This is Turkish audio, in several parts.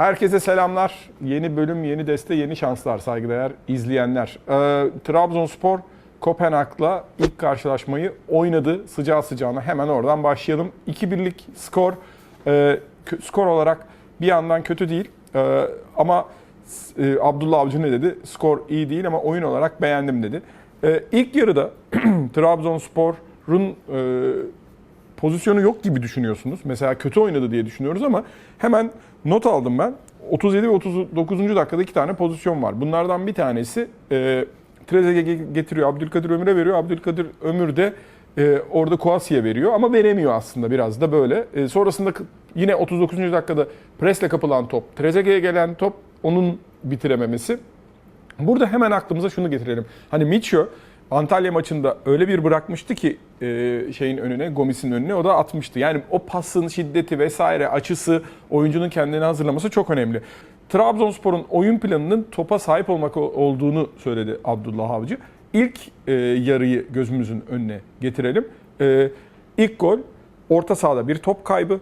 Herkese selamlar. Yeni bölüm, yeni deste, yeni şanslar saygıdeğer izleyenler. Ee, Trabzonspor Kopenhag'la ilk karşılaşmayı oynadı sıcağı sıcağına. Hemen oradan başlayalım. 2-1'lik skor. Ee, skor olarak bir yandan kötü değil. Ee, ama e, Abdullah Avcı ne dedi? Skor iyi değil ama oyun olarak beğendim dedi. Ee, ilk yarıda Trabzonspor'un e, pozisyonu yok gibi düşünüyorsunuz. Mesela kötü oynadı diye düşünüyoruz ama hemen not aldım ben. 37 ve 39. dakikada iki tane pozisyon var. Bunlardan bir tanesi e, Trezeguet getiriyor, Abdülkadir Ömür'e veriyor. Abdülkadir Ömür de e, orada Kouassi'ye veriyor ama veremiyor aslında biraz da böyle. E, sonrasında yine 39. dakikada presle kapılan top, Trezeguet'e gelen top onun bitirememesi. Burada hemen aklımıza şunu getirelim. Hani Micho Antalya maçında öyle bir bırakmıştı ki e, şeyin önüne, Gomis'in önüne o da atmıştı. Yani o pasın şiddeti vesaire açısı, oyuncunun kendini hazırlaması çok önemli. Trabzonspor'un oyun planının topa sahip olmak olduğunu söyledi Abdullah Avcı. İlk e, yarıyı gözümüzün önüne getirelim. E, ilk gol orta sahada bir top kaybı,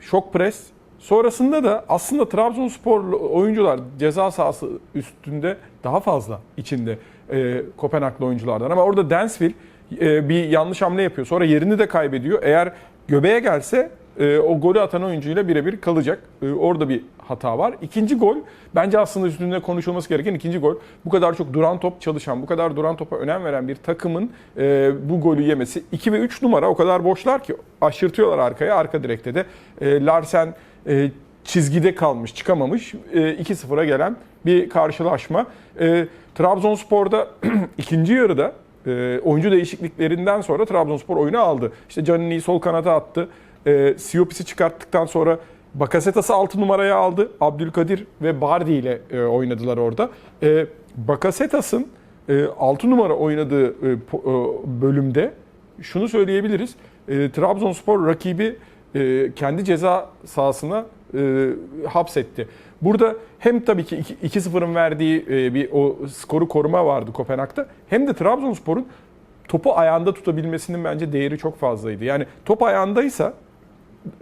şok pres. Sonrasında da aslında Trabzonspor oyuncular ceza sahası üstünde daha fazla içinde e, Kopenhaglı oyunculardan. Ama orada Dansville e, bir yanlış hamle yapıyor. Sonra yerini de kaybediyor. Eğer göbeğe gelse e, o golü atan oyuncuyla birebir kalacak. E, orada bir hata var. İkinci gol bence aslında üstünde konuşulması gereken ikinci gol. Bu kadar çok duran top çalışan, bu kadar duran topa önem veren bir takımın e, bu golü yemesi. 2 ve 3 numara o kadar boşlar ki aşırtıyorlar arkaya. Arka direkte de e, Larsen e, çizgide kalmış, çıkamamış. E, 2-0'a gelen bir karşılaşma. E, Trabzonspor'da ikinci yarıda e, oyuncu değişikliklerinden sonra Trabzonspor oyunu aldı. İşte Canini'yi sol kanata attı. E, Siopis'i çıkarttıktan sonra Bakasetas'ı 6 numaraya aldı. Abdülkadir ve Bardi ile e, oynadılar orada. E, Bakasetas'ın e, 6 numara oynadığı e, e, bölümde şunu söyleyebiliriz. E, Trabzonspor rakibi e, kendi ceza sahasına e, hapsetti. Burada hem tabii ki iki- 2-0'ın verdiği e, bir o skoru koruma vardı Kopenhag'da hem de Trabzonspor'un topu ayağında tutabilmesinin bence değeri çok fazlaydı. Yani top ayağındaysa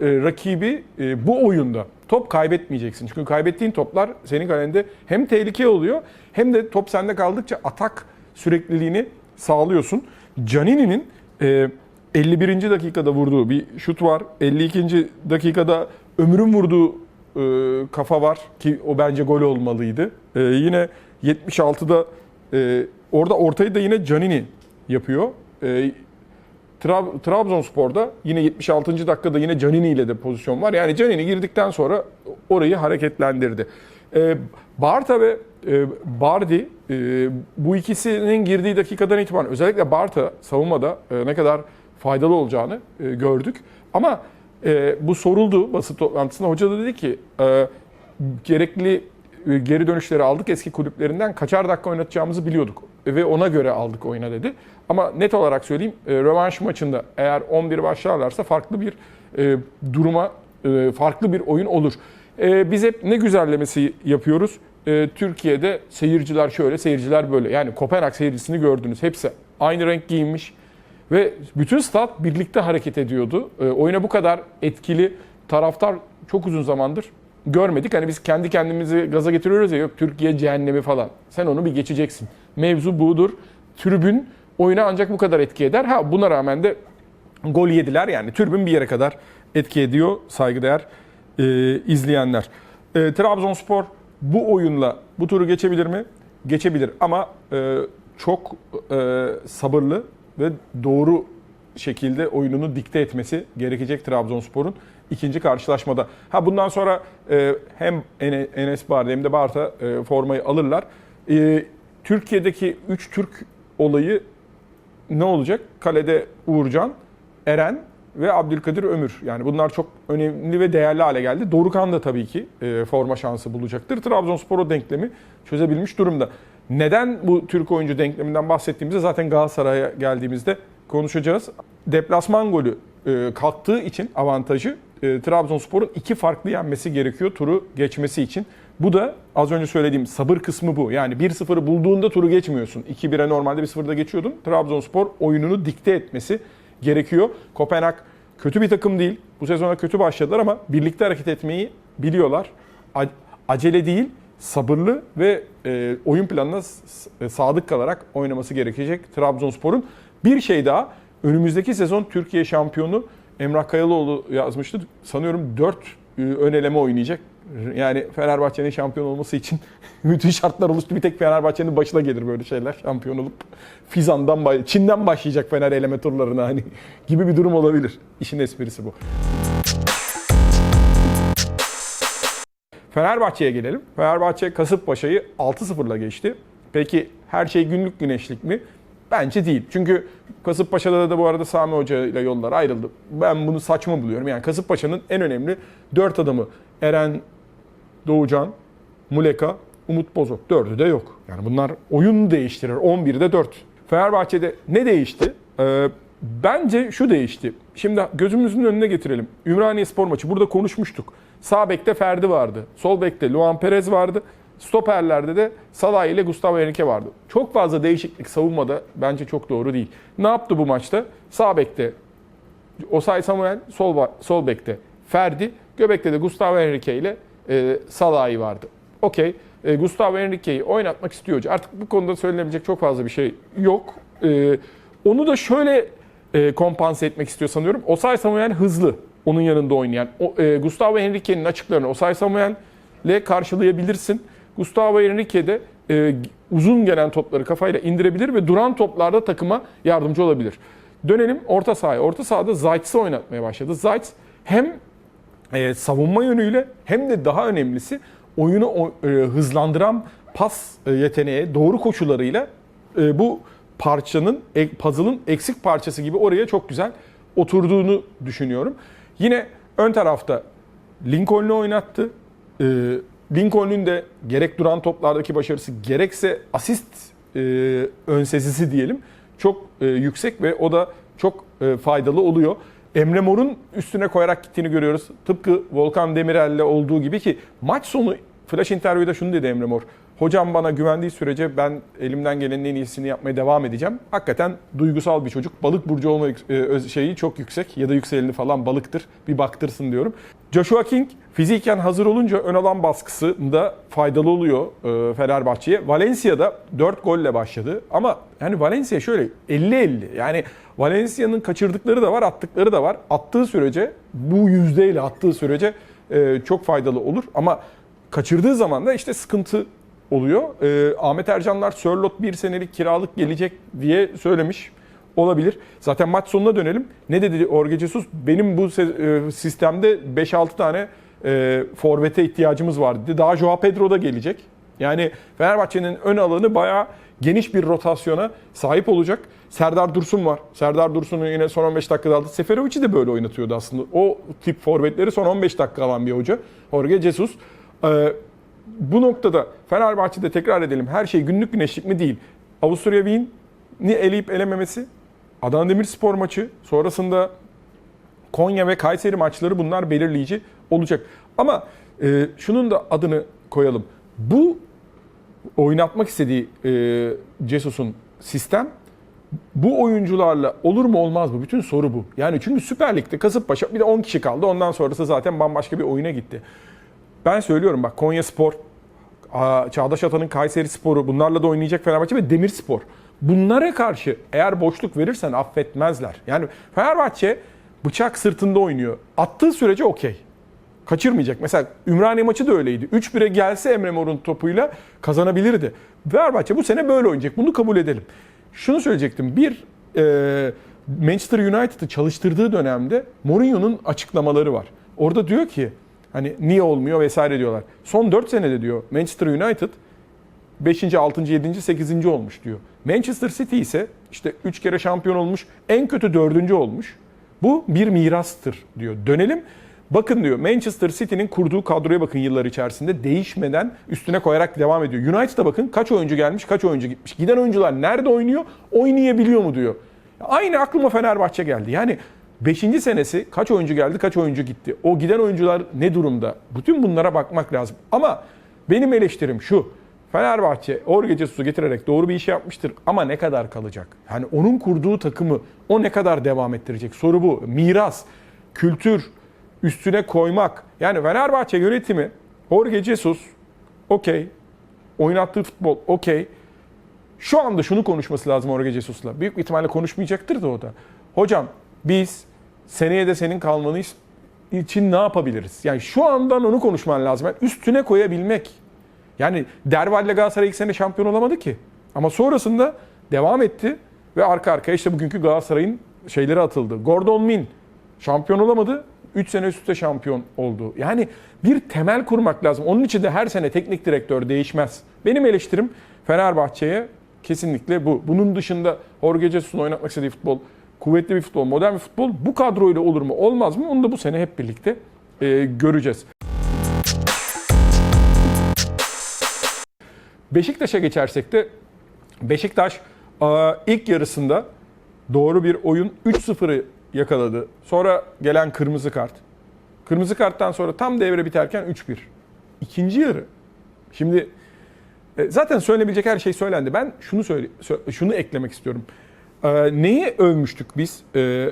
e, rakibi e, bu oyunda top kaybetmeyeceksin. Çünkü kaybettiğin toplar senin kalende hem tehlike oluyor hem de top sende kaldıkça atak sürekliliğini sağlıyorsun. Canini'nin e, 51. dakikada vurduğu bir şut var. 52. dakikada Ömür'ün vurduğu e, kafa var ki o bence gol olmalıydı. E, yine 76'da e, orada ortayı da yine Canini yapıyor. E, Trab- Trabzonspor'da yine 76. dakikada yine Canini ile de pozisyon var. Yani Canini girdikten sonra orayı hareketlendirdi. Ee, Barta ve e, Bardi e, bu ikisinin girdiği dakikadan itibaren özellikle Barta savunmada e, ne kadar faydalı olacağını e, gördük. Ama e, bu soruldu basın toplantısında. Hoca da dedi ki e, gerekli e, geri dönüşleri aldık eski kulüplerinden. Kaçar dakika oynatacağımızı biliyorduk ve ona göre aldık oyuna dedi. Ama net olarak söyleyeyim e, rövanş maçında eğer 11 başlarlarsa farklı bir e, duruma, e, farklı bir oyun olur. E, biz hep ne güzellemesi yapıyoruz. E, Türkiye'de seyirciler şöyle, seyirciler böyle. Yani Kopenhag seyircisini gördünüz. Hepsi aynı renk giyinmiş. Ve bütün stat birlikte hareket ediyordu. E, oyuna bu kadar etkili taraftar çok uzun zamandır görmedik. Hani biz kendi kendimizi gaza getiriyoruz ya yok Türkiye cehennemi falan. Sen onu bir geçeceksin. Mevzu budur. Tribün oyuna ancak bu kadar etki eder. Ha buna rağmen de gol yediler yani tribün bir yere kadar etki ediyor saygıdeğer e, izleyenler. E, Trabzonspor bu oyunla bu turu geçebilir mi? Geçebilir ama e, çok e, sabırlı ve doğru şekilde oyununu dikte etmesi gerekecek Trabzonspor'un ikinci karşılaşmada. Ha bundan sonra e, hem Ene- Enes Bardi hem de Barta e, formayı alırlar. E, Türkiye'deki 3 Türk olayı ne olacak? Kalede Uğurcan, Eren ve Abdülkadir Ömür. Yani bunlar çok önemli ve değerli hale geldi. Dorukan da tabii ki e, forma şansı bulacaktır. Trabzonspor o denklemi çözebilmiş durumda. Neden bu Türk oyuncu denkleminden bahsettiğimizde zaten Galatasaray'a geldiğimizde konuşacağız. Deplasman golü e, kalktığı için avantajı e, Trabzonspor'un iki farklı yenmesi gerekiyor turu geçmesi için. Bu da az önce söylediğim sabır kısmı bu. Yani 1-0'ı bulduğunda turu geçmiyorsun. 2-1'e normalde 1-0'da geçiyordun. Trabzonspor oyununu dikte etmesi gerekiyor. Kopenhag kötü bir takım değil. Bu sezona kötü başladılar ama birlikte hareket etmeyi biliyorlar. Acele değil, sabırlı ve e, oyun planına e, sadık kalarak oynaması gerekecek Trabzonspor'un. Bir şey daha, önümüzdeki sezon Türkiye şampiyonu Emrah Kayalıoğlu yazmıştı. Sanıyorum 4 ön eleme oynayacak. Yani Fenerbahçe'nin şampiyon olması için müthiş şartlar oluştu. Bir tek Fenerbahçe'nin başına gelir böyle şeyler şampiyon olup. Fizan'dan, Çin'den başlayacak Fener eleme turlarına hani gibi bir durum olabilir. İşin esprisi bu. Fenerbahçe'ye gelelim. Fenerbahçe Kasımpaşa'yı 6-0'la geçti. Peki her şey günlük güneşlik mi? Bence değil. Çünkü Kasımpaşa'da da bu arada Sami Hoca ile yollar ayrıldı. Ben bunu saçma buluyorum. Yani Kasımpaşa'nın en önemli 4 adamı Eren Doğucan, Muleka, Umut Bozok. Dördü de yok. Yani bunlar oyun değiştirir. 11'de 4. Fenerbahçe'de ne değişti? Ee, bence şu değişti. Şimdi gözümüzün önüne getirelim. Ümraniye Spor maçı. Burada konuşmuştuk. Sağ bekte Ferdi vardı. Sol bekte Luan Perez vardı. Stoperlerde de Salah ile Gustavo Henrique vardı. Çok fazla değişiklik savunmada bence çok doğru değil. Ne yaptı bu maçta? Sağ bekte Osay Samuel, sol, sol bekte Ferdi, göbekte de Gustavo Henrique ile e, Salah'ı vardı. Okey. E, Gustavo Henrique'yi oynatmak istiyor hoca. Artık bu konuda söylenebilecek çok fazla bir şey yok. E, onu da şöyle e, kompanse etmek istiyor sanıyorum. Osay Samuel hızlı. Onun yanında oynayan. O, e, Gustavo Henrique'nin açıklarını Osay Samuel ile karşılayabilirsin. Gustavo Henrique de e, uzun gelen topları kafayla indirebilir ve duran toplarda takıma yardımcı olabilir. Dönelim orta sahaya. Orta sahada Zayt'sı oynatmaya başladı. Zayt hem e, savunma yönüyle hem de daha önemlisi oyunu e, hızlandıran pas e, yeteneği doğru koşularıyla e, bu parçanın, e, puzzle'ın eksik parçası gibi oraya çok güzel oturduğunu düşünüyorum. Yine ön tarafta Lincoln'u oynattı. E, Lincoln'un de gerek duran toplardaki başarısı gerekse asist e, ön sezisi diyelim çok e, yüksek ve o da çok e, faydalı oluyor. Emre Mor'un üstüne koyarak gittiğini görüyoruz. Tıpkı Volkan Demirel'le olduğu gibi ki maç sonu flash interview'da şunu dedi Emre Mor. Hocam bana güvendiği sürece ben elimden gelenin en iyisini yapmaya devam edeceğim. Hakikaten duygusal bir çocuk. Balık burcu olma e, şeyi çok yüksek ya da yükseleni falan balıktır. Bir baktırsın diyorum. Joshua King fiziken hazır olunca ön alan baskısında faydalı oluyor e, Fenerbahçe'ye. Valencia'da 4 golle başladı ama yani Valencia şöyle 50-50 yani Valencia'nın kaçırdıkları da var attıkları da var. Attığı sürece bu yüzdeyle attığı sürece e, çok faydalı olur ama kaçırdığı zaman da işte sıkıntı oluyor. E, Ahmet Ercanlar Sörlot bir senelik kiralık gelecek diye söylemiş olabilir. Zaten maç sonuna dönelim. Ne dedi Jorge Jesus? Benim bu e, sistemde 5-6 tane e, forvete ihtiyacımız var dedi. Daha Joao Pedro da gelecek. Yani Fenerbahçe'nin ön alanı bayağı geniş bir rotasyona sahip olacak. Serdar Dursun var. Serdar Dursun'u yine son 15 dakikada aldı. Seferovic'i de böyle oynatıyordu aslında. O tip forvetleri son 15 dakika alan bir hoca. Jorge Jesus. Ee, bu noktada Fenerbahçe'de tekrar edelim. Her şey günlük güneşlik mi değil. Avusturya Wien'i eleyip elememesi. Adana Demirspor maçı. Sonrasında Konya ve Kayseri maçları bunlar belirleyici olacak. Ama e, şunun da adını koyalım. Bu oynatmak istediği e, Jesus'un sistem bu oyuncularla olur mu olmaz mı? Bütün soru bu. Yani çünkü Süper Lig'de Kasımpaşa bir de 10 kişi kaldı. Ondan sonrası zaten bambaşka bir oyuna gitti. Ben söylüyorum bak Konya Spor, Çağdaş Atan'ın Kayseri Sporu bunlarla da oynayacak Fenerbahçe ve Demirspor. Bunlara karşı eğer boşluk verirsen affetmezler. Yani Fenerbahçe bıçak sırtında oynuyor. Attığı sürece okey. Kaçırmayacak. Mesela Ümraniye maçı da öyleydi. 3-1'e gelse Emre Mor'un topuyla kazanabilirdi. Fenerbahçe bu sene böyle oynayacak. Bunu kabul edelim. Şunu söyleyecektim. Bir e, Manchester United'ı çalıştırdığı dönemde Mourinho'nun açıklamaları var. Orada diyor ki hani niye olmuyor vesaire diyorlar. Son 4 senede diyor Manchester United 5. 6. 7. 8. olmuş diyor. Manchester City ise işte 3 kere şampiyon olmuş, en kötü 4. olmuş. Bu bir mirastır diyor. Dönelim. Bakın diyor Manchester City'nin kurduğu kadroya bakın yıllar içerisinde değişmeden üstüne koyarak devam ediyor. United'a bakın kaç oyuncu gelmiş, kaç oyuncu gitmiş. Giden oyuncular nerede oynuyor, oynayabiliyor mu diyor. Aynı aklıma Fenerbahçe geldi. Yani 5. senesi kaç oyuncu geldi, kaç oyuncu gitti. O giden oyuncular ne durumda? Bütün bunlara bakmak lazım. Ama benim eleştirim şu. Fenerbahçe Jorge Jesus'u getirerek doğru bir iş yapmıştır ama ne kadar kalacak? Yani onun kurduğu takımı o ne kadar devam ettirecek? Soru bu. Miras, kültür, üstüne koymak. Yani Fenerbahçe yönetimi Jorge Jesus okey. Oynattığı futbol okey. Şu anda şunu konuşması lazım Jorge Jesus'la. Büyük ihtimalle konuşmayacaktır da o da. Hocam biz seneye de senin kalmanı için ne yapabiliriz? Yani şu andan onu konuşman lazım. Yani üstüne koyabilmek. Yani Derval'le Galatasaray ilk sene şampiyon olamadı ki. Ama sonrasında devam etti ve arka arkaya işte bugünkü Galatasaray'ın şeyleri atıldı. Gordon Min şampiyon olamadı. 3 sene üst üste şampiyon oldu. Yani bir temel kurmak lazım. Onun için de her sene teknik direktör değişmez. Benim eleştirim Fenerbahçe'ye kesinlikle bu. Bunun dışında Jorge Jesus'un oynatmak istediği futbol, kuvvetli bir futbol, modern bir futbol bu kadroyla olur mu olmaz mı? Onu da bu sene hep birlikte e, göreceğiz. Beşiktaş'a geçersek de Beşiktaş ilk yarısında doğru bir oyun 3-0'ı yakaladı. Sonra gelen kırmızı kart. Kırmızı karttan sonra tam devre biterken 3-1. İkinci yarı. Şimdi e, zaten söylenebilecek her şey söylendi. Ben şunu söyle, sö- şunu eklemek istiyorum. Ee, neyi övmüştük biz e,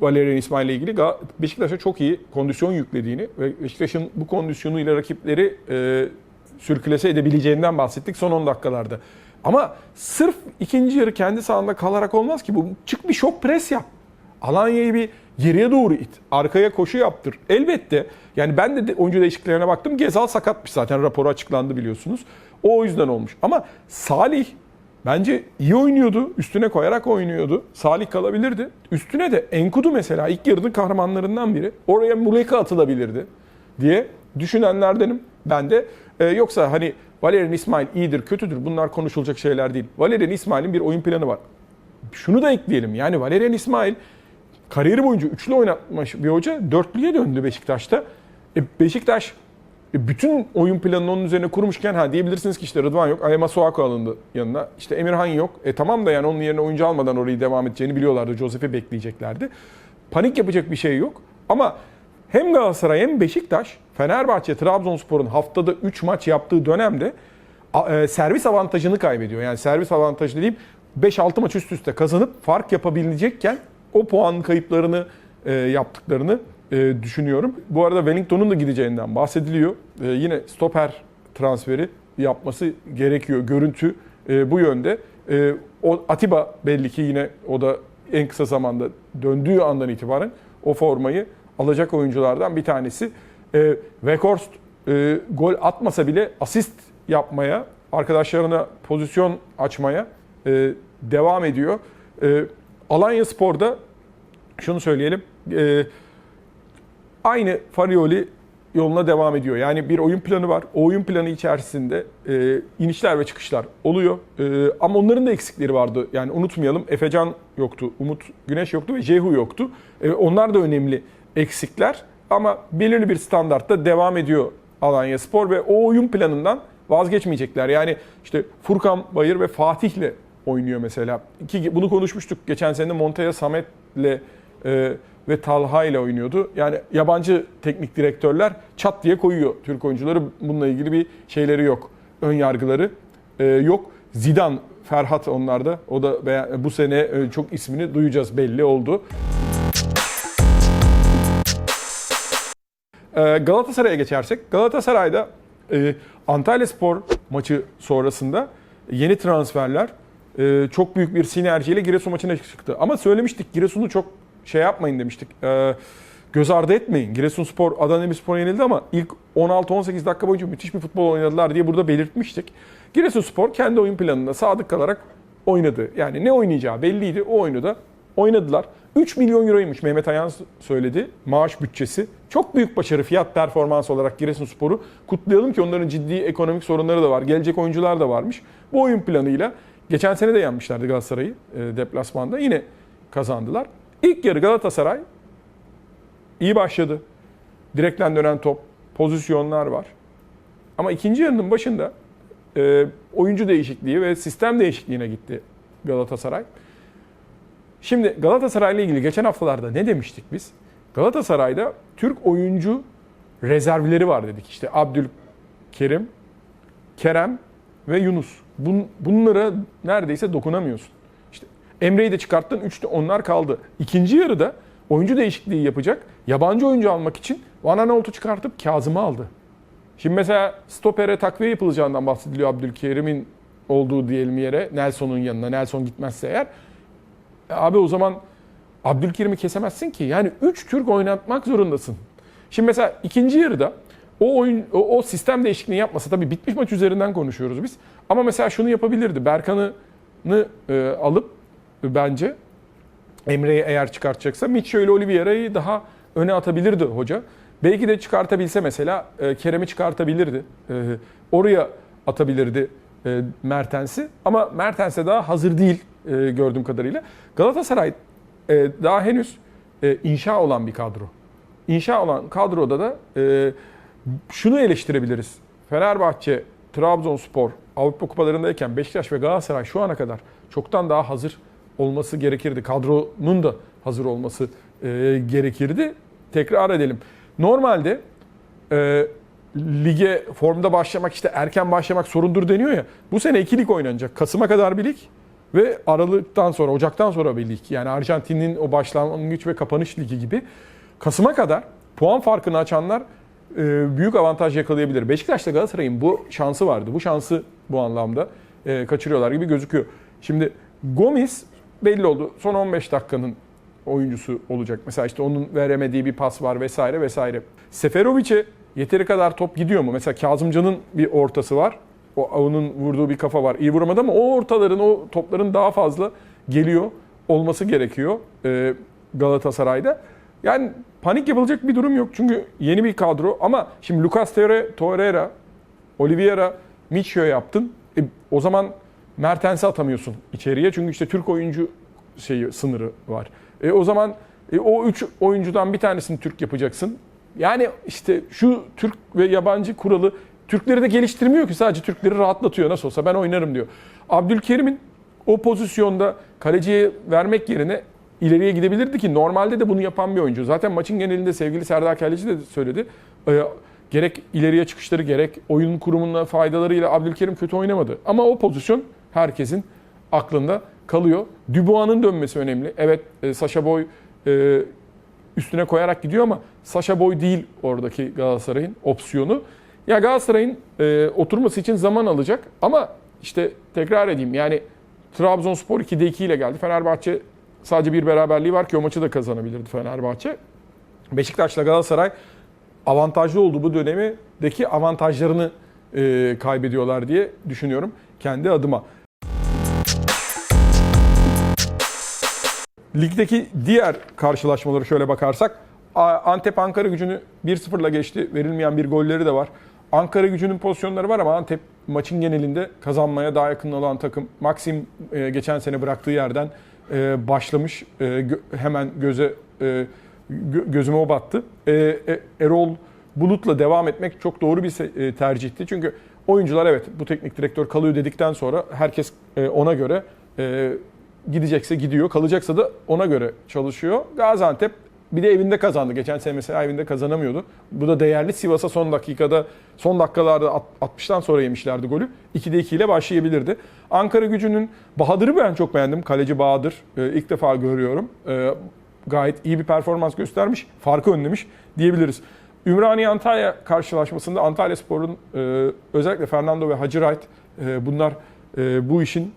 Valerian İsmail ile ilgili? Beşiktaş'a çok iyi kondisyon yüklediğini ve Beşiktaş'ın bu kondisyonuyla rakipleri e, sürklese edebileceğinden bahsettik son 10 dakikalarda. Ama sırf ikinci yarı kendi sahanda kalarak olmaz ki bu. Çık bir şok pres yap. Alanya'yı bir geriye doğru it. Arkaya koşu yaptır. Elbette yani ben de de oyuncu değişikliklerine baktım. Gezal sakatmış zaten raporu açıklandı biliyorsunuz. O o yüzden olmuş. Ama Salih bence iyi oynuyordu. Üstüne koyarak oynuyordu. Salih kalabilirdi. Üstüne de Enkudu mesela ilk yarının kahramanlarından biri. Oraya Muleka atılabilirdi diye düşünenlerdenim. Ben de Ee, yoksa hani Valerian İsmail iyidir, kötüdür bunlar konuşulacak şeyler değil. Valerian İsmail'in bir oyun planı var. Şunu da ekleyelim. Yani Valerian İsmail kariyeri boyunca üçlü oynatmış bir hoca dörtlüye döndü Beşiktaş'ta. E, Beşiktaş e, bütün oyun planını onun üzerine kurmuşken ha diyebilirsiniz ki işte Rıdvan yok, Ayema Soğako alındı yanına. İşte Emirhan yok. E tamam da yani onun yerine oyuncu almadan orayı devam edeceğini biliyorlardı. Josef'i bekleyeceklerdi. Panik yapacak bir şey yok. Ama hem Galatasaray hem Beşiktaş, Fenerbahçe, Trabzonspor'un haftada 3 maç yaptığı dönemde e, servis avantajını kaybediyor. Yani servis avantajı dediğim 5-6 maç üst üste kazanıp fark yapabilecekken o puan kayıplarını e, yaptıklarını e, düşünüyorum. Bu arada Wellington'un da gideceğinden bahsediliyor. E, yine stoper transferi yapması gerekiyor. Görüntü e, bu yönde. E, o Atiba belli ki yine o da en kısa zamanda döndüğü andan itibaren o formayı alacak oyunculardan bir tanesi. E, Weghorst e, gol atmasa bile asist yapmaya, arkadaşlarına pozisyon açmaya e, devam ediyor. E, Alanya Spor'da şunu söyleyelim. e, aynı Farioli yoluna devam ediyor. Yani bir oyun planı var. O oyun planı içerisinde e, inişler ve çıkışlar oluyor. E, ama onların da eksikleri vardı. Yani unutmayalım Efecan yoktu, Umut Güneş yoktu ve Cehu yoktu. E, onlar da önemli eksikler. Ama belirli bir standartta devam ediyor Alanya Spor ve o oyun planından vazgeçmeyecekler. Yani işte Furkan Bayır ve Fatih'le oynuyor mesela. Ki bunu konuşmuştuk. Geçen sene Montaya Samet'le e, ve Talha ile oynuyordu. Yani yabancı teknik direktörler çat diye koyuyor Türk oyuncuları. Bununla ilgili bir şeyleri yok. Ön yargıları e, yok. Zidane, Ferhat onlarda. O da bu sene e, çok ismini duyacağız belli oldu. Ee, Galatasaray'a geçersek, Galatasaray'da e, Antalya Spor maçı sonrasında yeni transferler e, çok büyük bir sinerjiyle Giresun maçına çıktı. Ama söylemiştik Giresun'u çok şey yapmayın demiştik. E, göz ardı etmeyin. Giresun Spor Adana Demirspor'a yenildi ama ilk 16-18 dakika boyunca müthiş bir futbol oynadılar diye burada belirtmiştik. Giresun Spor kendi oyun planına sadık kalarak oynadı. Yani ne oynayacağı belliydi. O oyunu da oynadılar. 3 milyon euroymuş Mehmet Ayan söyledi maaş bütçesi. Çok büyük başarı fiyat performans olarak Giresunspor'u. Kutlayalım ki onların ciddi ekonomik sorunları da var. Gelecek oyuncular da varmış. Bu oyun planıyla geçen sene de yenmişlerdi Galatasaray'ı e, deplasmanda. Yine kazandılar. İlk yarı Galatasaray iyi başladı. Direkten dönen top, pozisyonlar var. Ama ikinci yarının başında e, oyuncu değişikliği ve sistem değişikliğine gitti Galatasaray. Şimdi Galatasaray'la ilgili geçen haftalarda ne demiştik biz? Galatasaray'da Türk oyuncu rezervleri var dedik. İşte Abdülkerim, Kerem ve Yunus. Bun, bunlara neredeyse dokunamıyorsun. Emre'yi de çıkarttın, üçte onlar kaldı. İkinci yarıda oyuncu değişikliği yapacak. Yabancı oyuncu almak için Van Aanholt'u çıkartıp Kazım'ı aldı. Şimdi mesela stopere takviye yapılacağından bahsediliyor Abdülkerim'in olduğu diyelim yere. Nelson'un yanına. Nelson gitmezse eğer. E abi o zaman Abdülkerim'i kesemezsin ki. Yani 3 Türk oynatmak zorundasın. Şimdi mesela ikinci yarıda o oyun o, o sistem değişikliğini yapmasa tabii bitmiş maç üzerinden konuşuyoruz biz. Ama mesela şunu yapabilirdi. Berkan'ı e, alıp bence Emre'yi eğer çıkartacaksa Mitchell ile Oliveira'yı daha öne atabilirdi hoca. Belki de çıkartabilse mesela e, Kerem'i çıkartabilirdi. E, oraya atabilirdi e, Mertens'i. Ama Mertens'e daha hazır değil gördüğüm kadarıyla. Galatasaray daha henüz inşa olan bir kadro. İnşa olan kadroda da şunu eleştirebiliriz. Fenerbahçe, Trabzonspor Avrupa kupalarındayken Beşiktaş ve Galatasaray şu ana kadar çoktan daha hazır olması gerekirdi. Kadronun da hazır olması e, gerekirdi. Tekrar edelim. Normalde e, lige formda başlamak işte erken başlamak sorundur deniyor ya. Bu sene iki lig oynanacak. Kasım'a kadar bir lig ve Aralık'tan sonra, Ocak'tan sonra bir lig. Yani Arjantin'in o başlangıç ve kapanış ligi gibi. Kasım'a kadar puan farkını açanlar e, büyük avantaj yakalayabilir. Beşiktaş'ta Galatasaray'ın bu şansı vardı. Bu şansı bu anlamda e, kaçırıyorlar gibi gözüküyor. Şimdi Gomis belli oldu. Son 15 dakikanın oyuncusu olacak. Mesela işte onun veremediği bir pas var vesaire vesaire. Seferovic'e yeteri kadar top gidiyor mu? Mesela Kazımcan'ın bir ortası var. O onun vurduğu bir kafa var. İyi vuramadı ama o ortaların, o topların daha fazla geliyor olması gerekiyor e, Galatasaray'da. Yani panik yapılacak bir durum yok. Çünkü yeni bir kadro ama şimdi Lucas Torre- Torreira, Oliveira, Michio yaptın. E, o zaman Mertens'i atamıyorsun içeriye. Çünkü işte Türk oyuncu şeyi sınırı var. E, o zaman e, o üç oyuncudan bir tanesini Türk yapacaksın. Yani işte şu Türk ve yabancı kuralı Türkleri de geliştirmiyor ki sadece Türkleri rahatlatıyor nasıl olsa ben oynarım diyor. Abdülkerim'in o pozisyonda kaleciye vermek yerine ileriye gidebilirdi ki normalde de bunu yapan bir oyuncu. Zaten maçın genelinde sevgili Serdar Kelleci de söyledi. Ee, gerek ileriye çıkışları gerek oyun kurumuna faydalarıyla Abdülkerim kötü oynamadı. Ama o pozisyon herkesin aklında kalıyor. Dubois'ın dönmesi önemli. Evet e, Sasha Boy e, üstüne koyarak gidiyor ama Sasha Boy değil oradaki Galatasaray'ın opsiyonu. Ya Galatasaray'ın e, oturması için zaman alacak ama işte tekrar edeyim yani Trabzonspor 2'de 2 ile geldi. Fenerbahçe sadece bir beraberliği var ki o maçı da kazanabilirdi Fenerbahçe. Beşiktaş'la Galatasaray avantajlı olduğu bu dönemdeki avantajlarını e, kaybediyorlar diye düşünüyorum kendi adıma. Ligdeki diğer karşılaşmaları şöyle bakarsak Antep Ankara gücünü 1-0'la geçti. Verilmeyen bir golleri de var. Ankara gücünün pozisyonları var ama Antep maçın genelinde kazanmaya daha yakın olan takım. Maxim e, geçen sene bıraktığı yerden e, başlamış. E, hemen göze gö- gözüme o battı. Erol Bulut'la devam etmek çok doğru bir tercihti. Çünkü oyuncular evet bu teknik direktör kalıyor dedikten sonra herkes ona göre gidecekse gidiyor, kalacaksa da ona göre çalışıyor. Gaziantep bir de evinde kazandı. Geçen sene mesela evinde kazanamıyordu. Bu da değerli. Sivas'a son dakikada, son dakikalarda at- 60'tan sonra yemişlerdi golü. 2'de 2 ile başlayabilirdi. Ankara gücünün Bahadır'ı ben çok beğendim. Kaleci Bahadır. Ee, ilk defa görüyorum. Ee, gayet iyi bir performans göstermiş. Farkı önlemiş diyebiliriz. Ümraniye Antalya karşılaşmasında Antalya Spor'un e, özellikle Fernando ve Hacı Wright e, bunlar e, bu işin e,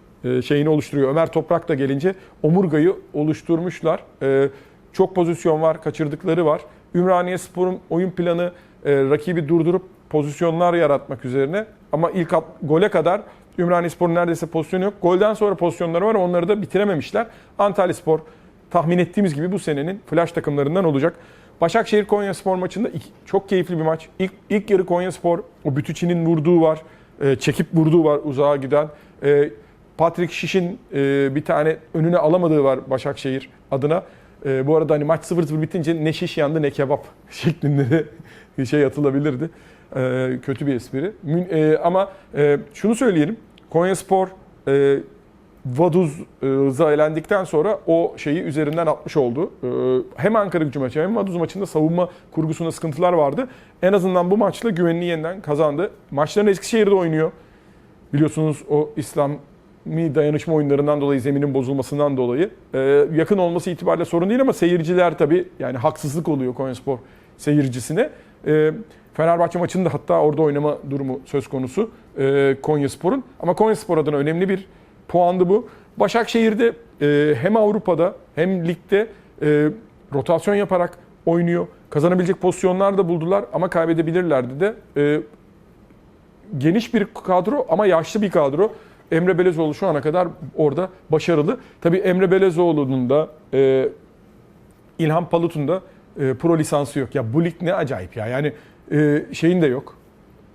şeyini oluşturuyor. Ömer Toprak da gelince omurgayı oluşturmuşlar. E, çok pozisyon var, kaçırdıkları var. Ümraniye Spor'un oyun planı e, rakibi durdurup pozisyonlar yaratmak üzerine. Ama ilk gole kadar Ümraniye Spor'un neredeyse pozisyonu yok. Golden sonra pozisyonları var, onları da bitirememişler. Antalya Spor tahmin ettiğimiz gibi bu senenin flash takımlarından olacak. Başakşehir Konya Spor maçında çok keyifli bir maç. İlk, ilk yarı Konya Spor, o Bütüçi'nin vurduğu var, e, çekip vurduğu var uzağa giden. E, Patrick Şiş'in e, bir tane önüne alamadığı var Başakşehir adına. E, bu arada hani maç 0-0 bitince ne şiş yandı ne kebap şeklinde de bir şey atılabilirdi. E, kötü bir espri. E, ama e, şunu söyleyelim. Konya Spor e, Vaduz'a elendikten sonra o şeyi üzerinden atmış oldu. E, hem Ankara gücü maçı hem Vaduz maçında savunma kurgusunda sıkıntılar vardı. En azından bu maçla güvenini yeniden kazandı. Maçlarını Eskişehir'de oynuyor. Biliyorsunuz o İslami dayanışma oyunlarından dolayı, zeminin bozulmasından dolayı e, yakın olması itibariyle sorun değil ama seyirciler tabii yani haksızlık oluyor Konyaspor seyircisine. E, Fenerbahçe maçında hatta orada oynama durumu söz konusu e, Konyaspor'un. Ama Konyaspor adına önemli bir puandı bu. Başakşehir'de e, hem Avrupa'da hem ligde e, rotasyon yaparak oynuyor. Kazanabilecek pozisyonlar da buldular ama kaybedebilirlerdi de. E, geniş bir kadro ama yaşlı bir kadro. Emre Belezoğlu şu ana kadar orada başarılı. Tabii Emre Belezoğlu'nun da e, İlhan Palut'un da e, pro lisansı yok. Ya bu lig ne acayip ya. Yani e, şeyin de yok.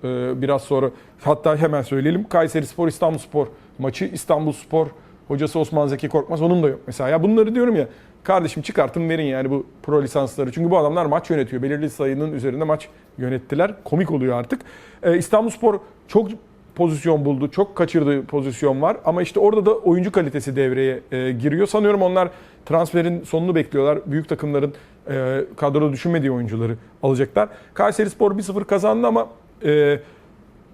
E, biraz sonra hatta hemen söyleyelim. Kayseri Spor, İstanbul Spor maçı. İstanbul Spor hocası Osman Zeki Korkmaz onun da yok mesela. Ya bunları diyorum ya kardeşim çıkartın verin yani bu pro lisansları. Çünkü bu adamlar maç yönetiyor. Belirli sayının üzerinde maç yönettiler. Komik oluyor artık. E, İstanbul Spor çok pozisyon buldu. Çok kaçırdığı pozisyon var. Ama işte orada da oyuncu kalitesi devreye e, giriyor. Sanıyorum onlar transferin sonunu bekliyorlar. Büyük takımların e, kadroda düşünmediği oyuncuları alacaklar. Kayseri Spor 1-0 kazandı ama e,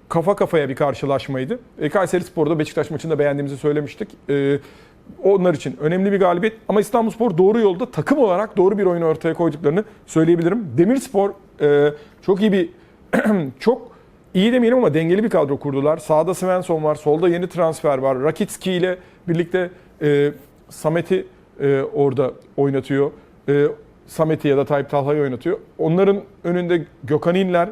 kafa kafaya bir karşılaşmaydı. E, Kayseri Spor'da Beşiktaş maçında beğendiğimizi söylemiştik. E, onlar için önemli bir galibiyet. Ama İstanbulspor doğru yolda takım olarak doğru bir oyun ortaya koyduklarını söyleyebilirim. Demirspor e, çok iyi bir çok iyi demeyelim ama dengeli bir kadro kurdular. Sağda Svensson var, solda yeni transfer var. Rakitski ile birlikte e, Samet'i e, orada oynatıyor. E, Samet'i ya da Tayyip Talha'yı oynatıyor. Onların önünde Gökhan İnler,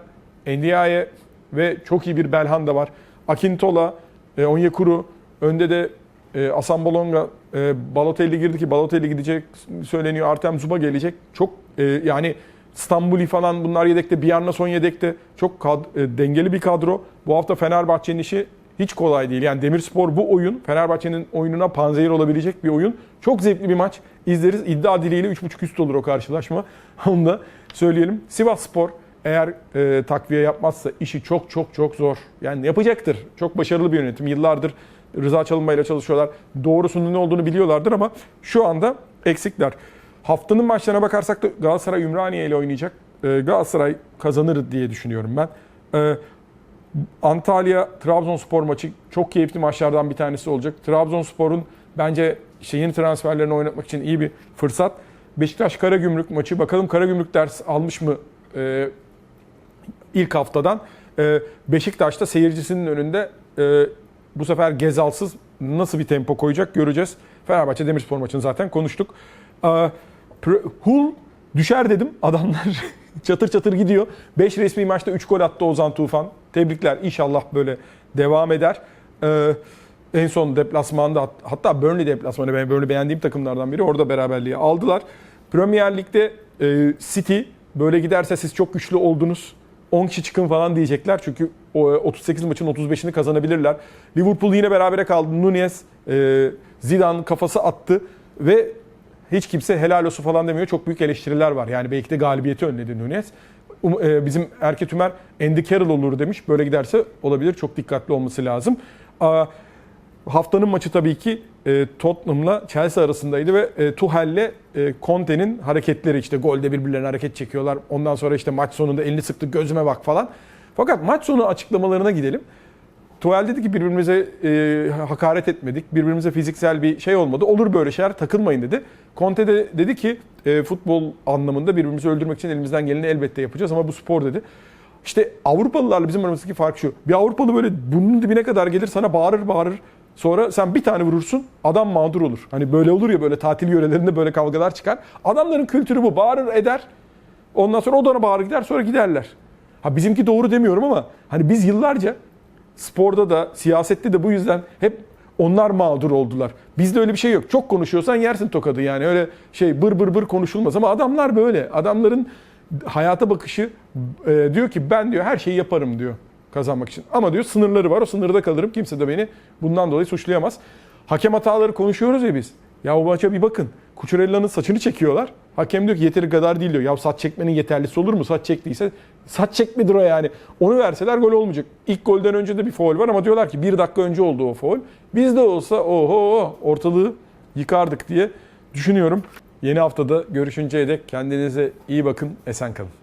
Endiaye ve çok iyi bir Belhanda var. Akintola, e, Onyekuru, önde de e, Asan Bolonga, e, Balotelli girdi ki Balotelli gidecek söyleniyor. Artem Zuba gelecek. Çok e, yani Stambuli falan bunlar yedekte. Biyanna son yedekte. Çok kad- e, dengeli bir kadro. Bu hafta Fenerbahçe'nin işi hiç kolay değil. Yani Demirspor bu oyun Fenerbahçe'nin oyununa panzehir olabilecek bir oyun. Çok zevkli bir maç. İzleriz. İddia diliyle 3.5 üst olur o karşılaşma. Onu da söyleyelim. Sivas Spor eğer e, takviye yapmazsa işi çok çok çok zor. Yani yapacaktır. Çok başarılı bir yönetim. Yıllardır Rıza Çalınbay ile çalışıyorlar. Doğrusunun ne olduğunu biliyorlardır ama şu anda eksikler. Haftanın maçlarına bakarsak da Galatasaray Ümraniye ile oynayacak. E, Galatasaray kazanır diye düşünüyorum ben. E, Antalya Trabzonspor maçı çok keyifli maçlardan bir tanesi olacak. Trabzonspor'un bence işte yeni transferlerini oynatmak için iyi bir fırsat. Beşiktaş Karagümrük maçı bakalım Karagümrük ders almış mı e, ilk haftadan. Beşiktaş'ta seyircisinin önünde bu sefer Gezalsız nasıl bir tempo koyacak göreceğiz. Fenerbahçe Demirspor maçını zaten konuştuk. E, Hull düşer dedim. Adamlar çatır çatır gidiyor. 5 resmi maçta 3 gol attı Ozan Tufan. Tebrikler. İnşallah böyle devam eder. Ee, en son deplasmanda hat- hatta Burnley deplasmanı ben Burnley beğendiğim takımlardan biri. Orada beraberliği aldılar. Premier Lig'de e, City böyle giderse siz çok güçlü oldunuz. 10 kişi çıkın falan diyecekler. Çünkü o, e, 38 maçın 35'ini kazanabilirler. Liverpool yine berabere kaldı. Nunez, e, Zidane kafası attı ve hiç kimse helal olsun falan demiyor. Çok büyük eleştiriler var. Yani belki de galibiyeti önledi Nunez. Um- e, bizim Erke Tümer Andy Carroll olur demiş. Böyle giderse olabilir. Çok dikkatli olması lazım. Haftanın maçı tabii ki e, Tottenham'la Chelsea arasındaydı ve e, Tuchel'le Conte'nin hareketleri işte golde birbirlerine hareket çekiyorlar. Ondan sonra işte maç sonunda elini sıktı gözüme bak falan. Fakat maç sonu açıklamalarına gidelim. Tuval dedi ki birbirimize e, hakaret etmedik, birbirimize fiziksel bir şey olmadı. Olur böyle şeyler takılmayın dedi. Conte de dedi ki e, futbol anlamında birbirimizi öldürmek için elimizden geleni elbette yapacağız ama bu spor dedi. İşte Avrupalılarla bizim aramızdaki fark şu. Bir Avrupalı böyle bunun dibine kadar gelir sana bağırır bağırır. Sonra sen bir tane vurursun adam mağdur olur. Hani böyle olur ya böyle tatil yörelerinde böyle kavgalar çıkar. Adamların kültürü bu bağırır eder. Ondan sonra o da ona bağırır gider sonra giderler. Ha bizimki doğru demiyorum ama hani biz yıllarca sporda da siyasette de bu yüzden hep onlar mağdur oldular. Bizde öyle bir şey yok. Çok konuşuyorsan yersin tokadı yani öyle şey bır bır bır konuşulmaz ama adamlar böyle. Adamların hayata bakışı e, diyor ki ben diyor her şeyi yaparım diyor kazanmak için. Ama diyor sınırları var o sınırda kalırım kimse de beni bundan dolayı suçlayamaz. Hakem hataları konuşuyoruz ya biz. Ya o maça bir bakın. Cucurella'nın saçını çekiyorlar. Hakem diyor ki yeteri kadar değil diyor. Ya saç çekmenin yeterlisi olur mu? Saç çektiyse saç çekmedir o yani. Onu verseler gol olmayacak. İlk golden önce de bir foul var ama diyorlar ki bir dakika önce oldu o foul. Bizde olsa oho ortalığı yıkardık diye düşünüyorum. Yeni haftada görüşünceye dek kendinize iyi bakın. Esen kalın.